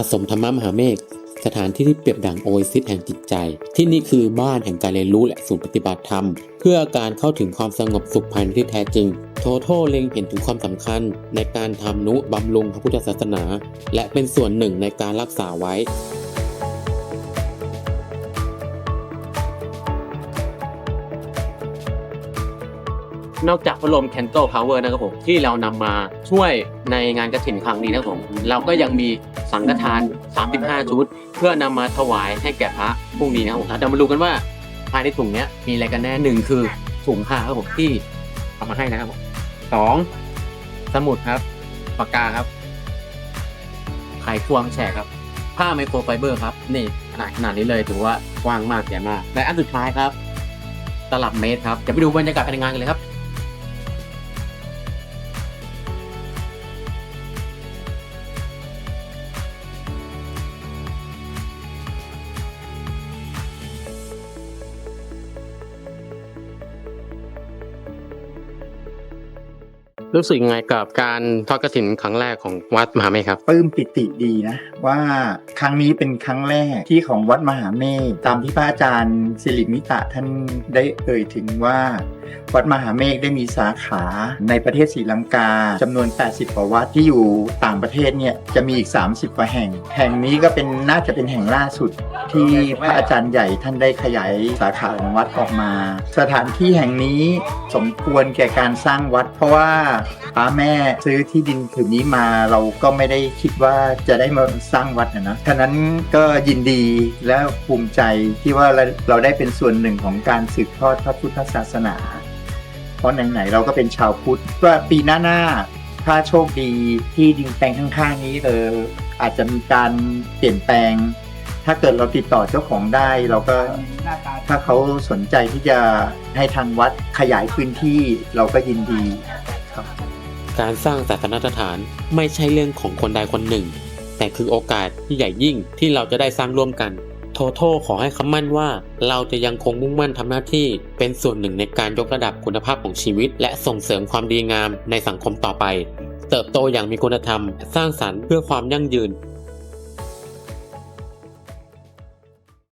อาสมธรรมมหาเมฆสถานที่ที่เปรียบดังโอเอซิสแห่งจิตใจ ที่นี่คือบ้านแห่งการเรียนรู้และศูนย์ปฏิบัติธรรม เพื่อการเข้าถึงความสงบสุขภายในที่แท้จริง โทโทเล็งเห็นถึงความสำคัญ ในการทำนุบำรุงพระพุทธศาสนา และเป็นส่วนหนึ่งในการรักษาไว้ นอกจากพัดลม Canto Power นะครับผมที่เรานำมาช่วยในงานกระถิ่นครั้งนี้นะครับผมเราก็ยังมีสังฆทาน 35 ชุด เพื่อนำมาถวายให้แก่พระพรุ่งนี้นะครับผมเราจะมาดูกันว่าภายในถุงเนี้ยมีอะไรกันแน่หนึ่งคือถุงผ้าครับผมที่เอามาให้นะครับผมสองสมุดครับปากกาครับไขควงแฉกครับ ผ้าไมโครไฟเบอร์ครับ นี่ขนาดขนาดนี้เลยถือว่ากว้างมากใหญ่มากและอันสุดท้ายครับ ตลับเมตรครับ จะไปดูบรรยากาศภายในงานกันเลยครับ รู้สึกยังไงกับการทอดกระถินครั้งแรกของวัดมหาเมฆครับปลื้มปิติดีนะ ว่าครั้งนี้เป็นครั้งแรกที่ของวัดมหาเมฆตามที่พระอาจารย์สิริมิตะท่านได้เอ่ยถึงว่า วัดมหาเมฆได้มีสาขาในประเทศศรีลังกาจำนวน 80กว่าวัดที่อยู่ต่างประเทศเนี่ยจะมีอีก 30กว่าแห่ง แห่งนี้ก็เป็นน่าจะเป็นแห่งล่าสุดที่พระอาจารย์ใหญ่ท่านได้ขยายสาขาของวัดออกมา สถานที่แห่งนี้สมควรแก่การสร้างวัด เพราะว่าป้าแม่ซื้อที่ดินผืนนี้มาเราก็ไม่ได้คิดว่าจะได้มาสร้างวัดนะนะฉะนั้นก็ยินดีและภูมิใจที่ว่าเราได้เป็นส่วนหนึ่งของการสืบทอดพระพุทธศาสนา เพราะไหนๆเราก็เป็นชาวพุทธว่าปีหน้าหน้าถ้าโชคดีที่ดินแปลงข้างๆนี้เอออาจจะมีการเปลี่ยนแปลง ถ้าเกิดเราติดต่อเจ้าของได้เราก็ถ้าเขาสนใจที่จะให้ทางวัดขยายพื้นที่เราก็ยินดี การสร้างศาสนสถานไม่ใช่เรื่องของคนใดคนหนึ่ง แต่คือโอกาสที่ใหญ่ยิ่งที่เราจะได้สร้างร่วมกันโทโทขอให้คำมั่นว่าเราจะยังคงมุ่งมั่นทำหน้าที่เป็นส่วนหนึ่งในการยกระดับคุณภาพของชีวิต และส่งเสริมความดีงามในสังคมต่อไป เติบโตอย่างมีคุณธรรม สร้างสรรค์เพื่อความยั่งยืน